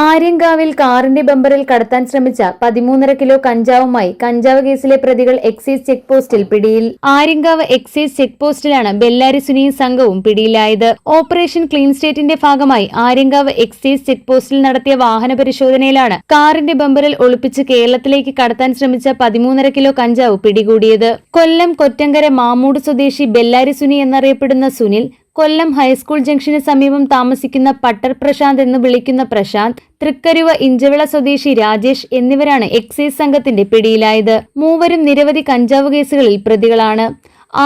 ആര്യങ്കാവിൽ കാറിന്റെ ബമ്പറിൽ കടത്താൻ ശ്രമിച്ച പതിമൂന്നര കിലോ കഞ്ചാവുമായി കഞ്ചാവ് കേസിലെ പ്രതികൾ എക്സൈസ് ചെക്ക് പോസ്റ്റിൽ പിടിയിൽ. ആര്യങ്കാവ് എക്സൈസ് ചെക്ക് പോസ്റ്റിലാണ് ബെല്ലാരി സുനിയും സംഘവും പിടിയിലായത്. ഓപ്പറേഷൻ ക്ലീൻ സ്റ്റേറ്റിന്റെ ഭാഗമായി ആര്യങ്കാവ് എക്സൈസ് ചെക്ക് പോസ്റ്റിൽ നടത്തിയ വാഹന പരിശോധനയിലാണ് കാറിന്റെ ബമ്പറിൽ ഒളിപ്പിച്ച് കേരളത്തിലേക്ക് കടത്താൻ ശ്രമിച്ച പതിമൂന്നര കിലോ കഞ്ചാവ് പിടികൂടിയത്. കൊല്ലം കൊറ്റങ്കര മാമൂട് സ്വദേശി ബെല്ലാരി സുനി എന്നറിയപ്പെടുന്ന സുനിൽ കൊല്ലം ഹൈസ്കൂൾ ജംഗ്ഷന് സമീപം താമസിക്കുന്ന പട്ടർ പ്രശാന്ത് എന്ന് വിളിക്കുന്ന പ്രശാന്ത് തൃക്കരുവ ഇഞ്ചവിള സ്വദേശി രാജേഷ് എന്നിവരാണ് എക്സൈസ് സംഘത്തിന്റെ പിടിയിലായത്. മൂവരും നിരവധി കഞ്ചാവ് കേസുകളിൽ പ്രതികളാണ്.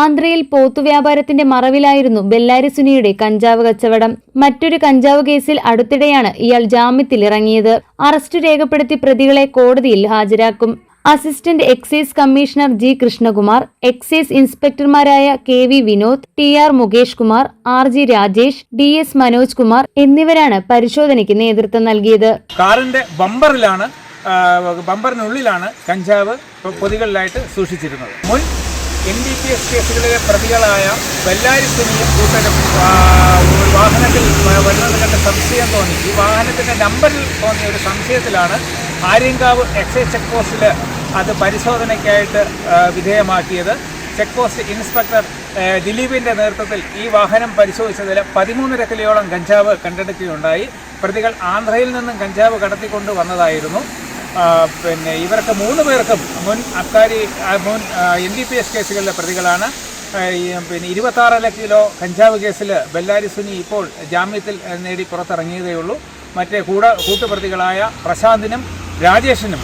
ആന്ധ്രയിൽ പോത്തുവ്യാപാരത്തിന്റെ മറവിലായിരുന്നു ബെല്ലാരി സുനിയുടെ കഞ്ചാവ് കച്ചവടം. മറ്റൊരു കഞ്ചാവ് കേസിൽ അടുത്തിടെയാണ് ഇയാൾ ജാമ്യത്തിൽ ഇറങ്ങിയത് അറസ്റ്റ് രേഖപ്പെടുത്തി പ്രതികളെ കോടതിയിൽ ഹാജരാക്കും. Assistant excise commissioner G Krishnakumar excise ഇൻസ്പെക്ടർമാരായ K V Vinod T R Mukesh Kumar R G Rajesh D S Manoj Kumar എന്നിവരാണ് പരിശോധനയ്ക്ക് നേതൃത്വം നൽകിയത്. കാറിന്റെ ബമ്പറിലാണ് ബമ്പറിനുള്ളിലാണ് കഞ്ചാവ് പൊതികളിലായിട്ട് സൂക്ഷിച്ചിരുന്നത്. മുൻ എൻ ഡി പി എസ് കേസുകളിലെ പ്രതികളായ ബെല്ലാരി സുനിയും കൂട്ടരും വാഹനത്തിൽ വരുന്നത് കണ്ട് സംശയം തോന്നി. ഈ വാഹനത്തിന്റെ നമ്പറിൽ തോന്നിയ ഒരു സംശയത്തിലാണ് ആര്യങ്കാവ് എക്സൈസ് ചെക്ക് പോസ്റ്റിൽ അത് പരിശോധനയ്ക്കായിട്ട് വിധേയമാക്കിയത്. ചെക്ക് പോസ്റ്റ് ഇൻസ്പെക്ടർ ദിലീപിന്റെ നേതൃത്വത്തിൽ ഈ വാഹനം പരിശോധിച്ചതിൽ പതിമൂന്നര കിലോയോളം കഞ്ചാവ് കണ്ടെടുക്കുകയുണ്ടായി. പ്രതികൾ ആന്ധ്രയിൽ നിന്നും കഞ്ചാവ് കടത്തിക്കൊണ്ട് വന്നതായിരുന്നു. പിന്നെ ഇവർക്ക് മൂന്ന് പേർക്കും മുൻ അക്കാരി മുൻ എൻ ഡി പി എസ് കേസുകളിലെ പ്രതികളാണ്. പിന്നെ ഇരുപത്താറര കിലോ കഞ്ചാവ് കേസിൽ ബെല്ലാരി സുനി ഇപ്പോൾ ജാമ്യത്തിൽ നേടി പുറത്തിറങ്ങിയതേ ഉള്ളൂ മറ്റേ കൂട കൂട്ടുപ്രതികളായ പ്രശാന്തിനും രാജേഷിനും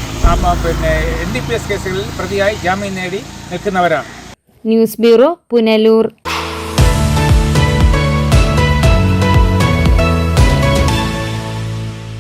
പിന്നെ എൻ ഡി പി എസ് കേസുകളിൽ പ്രതിയായി ജാമ്യം നേടി നിൽക്കുന്നവരാണ്. News bureau Punalur.